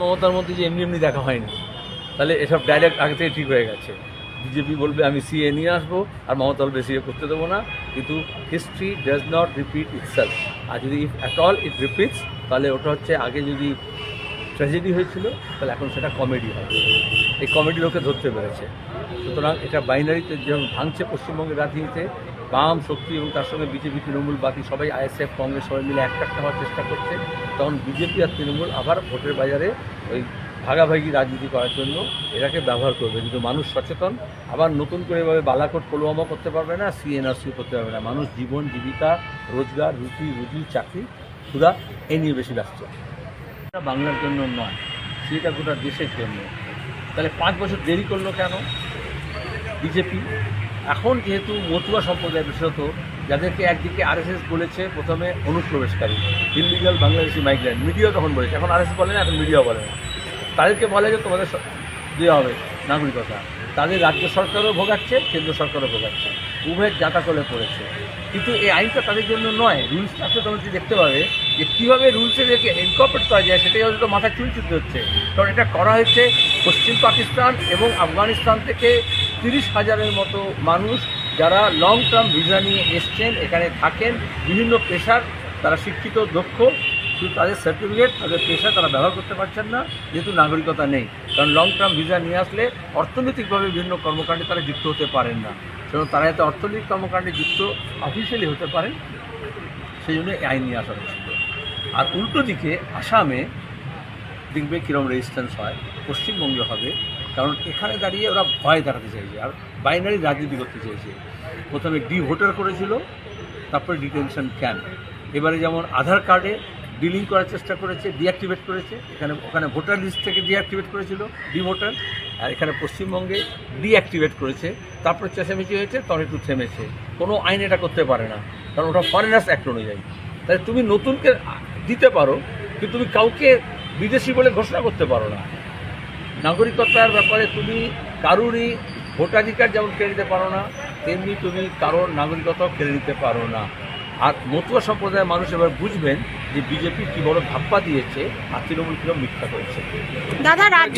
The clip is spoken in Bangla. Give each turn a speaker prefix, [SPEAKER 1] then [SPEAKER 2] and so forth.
[SPEAKER 1] মমতার মধ্যে যে এমনি এমনি দেখা হয়নি। তাহলে এসব ডাইরেক্ট আগে থেকে ঠিক হয়ে গেছে। বিজেপি বলবে, আমি সিএ নিয়ে আসব, আর মমতা বলবে সিএ করতে দেবো না। কিন্তু history does not repeat itself আর যদি if at all it repeats তাহলে ওটা হচ্ছে আগে যদি ট্র্যাজেডি হয়েছিল, তাহলে এখন সেটা কমেডি হবে। এই কমেডি লোকে ধরতে পেরেছে। সুতরাং এটা বাইনারিতে যেমন ভাঙছে পশ্চিমবঙ্গের রাজনীতিতে বাম, শক্তি এবং তার সঙ্গে বিজেপি, তৃণমূল, বাকি সবাই আইএসএফ, কংগ্রেস সবাই মিলে একটা হওয়ার চেষ্টা করছে। তখন বিজেপি আর তৃণমূল আবার ভোটের বাজারে ওই ভাগাভাগি রাজনীতি করার জন্য এটাকে ব্যবহার করবে। কিন্তু মানুষ সচেতন, আবার নতুন করে এভাবে বালাকোট পুলওয়ামা করতে পারবে না সিএনআরসি করতে পারবে না। মানুষ জীবন, জীবিকা, রোজগার, রুটি, রুজি, চাকরি ক্ষুধা এ নিয়ে বেশি ব্যস্ত। বাংলার জন্য নয়, সেটা গোটা দেশের জন্য। তাহলে পাঁচ বছর দেরি করল কেন? বিজেপি এখন যেহেতু মতুয়া সম্প্রদায় বিশেষত, যাদেরকে একদিকে আরএসএস বলেছে, প্রথমে অনুপ্রবেশকারী ইলিগাল বাংলাদেশি মাইগ্রেন্ট মিডিয়া তখন বলেছে। এখন আরএসএস বলে না, এখন মিডিয়া বলে না। তাদেরকে বলে যে তোমাদের দেওয়া হবে নাগরিকতা। তাদের রাজ্য সরকারও ভোগাচ্ছে, কেন্দ্র সরকারও ভোগাচ্ছে। উভয়ের জাতা করে পড়েছে। কিন্তু এই আইনটা তাদের জন্য নয়। রুলসটা আসলে তোমরা যদি দেখতে পাবে, যে কীভাবে রুলসে রেখে ইনকর্পোরেট করা যায়, সেটাই হয়তো মাথা চুলচুতে হচ্ছে। কারণ এটা করা হয়েছে পশ্চিম পাকিস্তান এবং আফগানিস্তান থেকে তিরিশ হাজারের মতো মানুষ যারা লং টার্ম ভিসা নিয়ে এসছেন, এখানে থাকেন, বিভিন্ন পেশার তারা শিক্ষিত, দক্ষ, কিন্তু তাদের সার্টিফিকেট তাদের পেশা তারা ব্যবহার করতে পারছেন না, যেহেতু নাগরিকতা নেই। কারণ লং টার্ম ভিসা নিয়ে আসলে অর্থনৈতিকভাবে বিভিন্ন কর্মকাণ্ডে তারা যুক্ত হতে পারেন না। সেজন্য তারা যাতে অর্থনৈতিক কর্মকাণ্ডে যুক্ত অফিসিয়ালি হতে পারেন, সেই জন্য আইন নিয়ে আসা হয়েছিল আর উল্টো দিকে আসামে দেখবে কীরকম রেজিস্ট্যান্স হয়, পশ্চিমবঙ্গে হবে কারণ এখানে দাঁড়িয়ে ওরা ভয় দাঁড়াতে চাইছে, আর বাইনারি রাজনীতি করতে চাইছে। প্রথমে ডি ভোটার করেছিল, তারপরে ডিটেনশন ক্যাম্প এবারে যেমন আধার কার্ডে ডিলিং করার চেষ্টা করেছে, ডিঅ্যাক্টিভেট করেছে, এখানে, ওখানে ভোটার লিস্ট থেকে ডিঅ্যাক্টিভেট করেছিল ডি ভোটার, আর এখানে পশ্চিমবঙ্গে ডিঅ্যাক্টিভেট করেছে। তারপরে চেঁচামেচি হয়েছে তখন একটু থেমেছে। কোনো আইন এটা করতে পারে না, কারণ ওটা ফরেনার্স অ্যাক্ট অনুযায়ী। তাই তুমি নতুনকে দিতে পারো, কিন্তু তুমি কাউকে বিদেশি বলে ঘোষণা করতে পারো না। নাগরিকতার ব্যাপারে তুমি কারুরই ভোটাধিকার যেমন কেড়ে নিতে পারো না, তেমনি তুমি কারোর নাগরিকতাও কেড়ে নিতে পারো না। আর মতুয়া সম্প্রদায়ের মানুষ এবার বুঝবেন যে বিজেপি কী বড় ধাপ্পা দিয়েছে আর তৃণমূল কীরকম মিথ্যা করেছে।
[SPEAKER 2] দাদা, রাজ্য